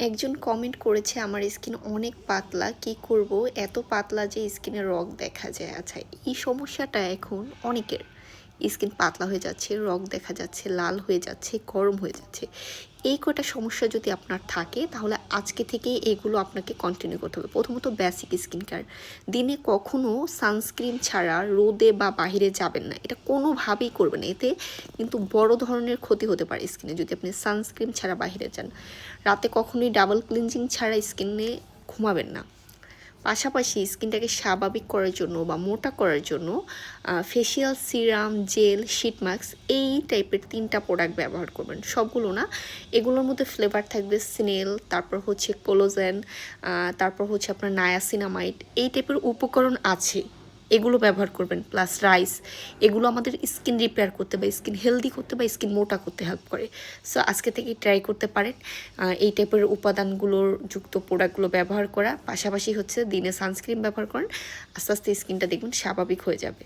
একজন কমেন্ট করেছে, আমার স্কিন অনেক পাতলা, কি করব? এত পাতলা যে স্কিনে রগ দেখা যায়। আচ্ছা এই সমস্যাটা এখন অনেকের। স্কিন পাতলা হয়ে যাচ্ছে, রগ দেখা যাচ্ছে, লাল হয়ে যাচ্ছে, গরম হয়ে যাচ্ছে। এই কটা সমস্যা যদি আপনার থাকে, তাহলে আজকে থেকে এগুলো আপনাকে কন্টিনিউ করতে হবে। প্রথমত বেসিক স্কিন কেয়ার দিনে কখনো সানস্ক্রিন ছাড়া রোদে বা বাইরে যাবেন না। এটা কোনোভাবেই করবেন এতে কিন্তু বড় ধরনের ক্ষতি হতে পারে স্কিনে যদি আপনি সানস্ক্রিন ছাড়া বাইরে যান, রাতে কখনোই ডাবল ক্লিনজিং ছাড়া স্কিনে ঘুমাবেন না। পাশাপাশি স্কিনটাকে স্বাভাবিক করার জন্য বা মোটা করার জন্য facial serum gel sheet mask এই টাইপের তিনটা প্রোডাক্ট ব্যবহার করবেন। সবগুলো না, এগুলোর মধ্যে ফ্লেভার থাকবে স্নেল তারপর হচ্ছে কোলোজেন তারপর হচ্ছে আপনার নায়াসিনামাইট এই টাইপের উপকরণ আছে। এগুলো ব্যবহার করবেন প্লাস রাইস এগুলো আমাদের স্কিন রিপেয়ার করতে বা স্কিন হেলদি করতে বা স্কিন মোটা করতে হেল্প করে। সো আজকে থেকে ট্রাই করতে পারেন। এই টাইপের উপাদানগুলোর যুক্ত প্রোডাক্টগুলো ব্যবহার করা। পাশাপাশি হচ্ছে দিনে সানস্ক্রিন ব্যবহার করেন। আস্তে আস্তে স্কিনটা দেখবেন স্বাভাবিক হয়ে যাবে।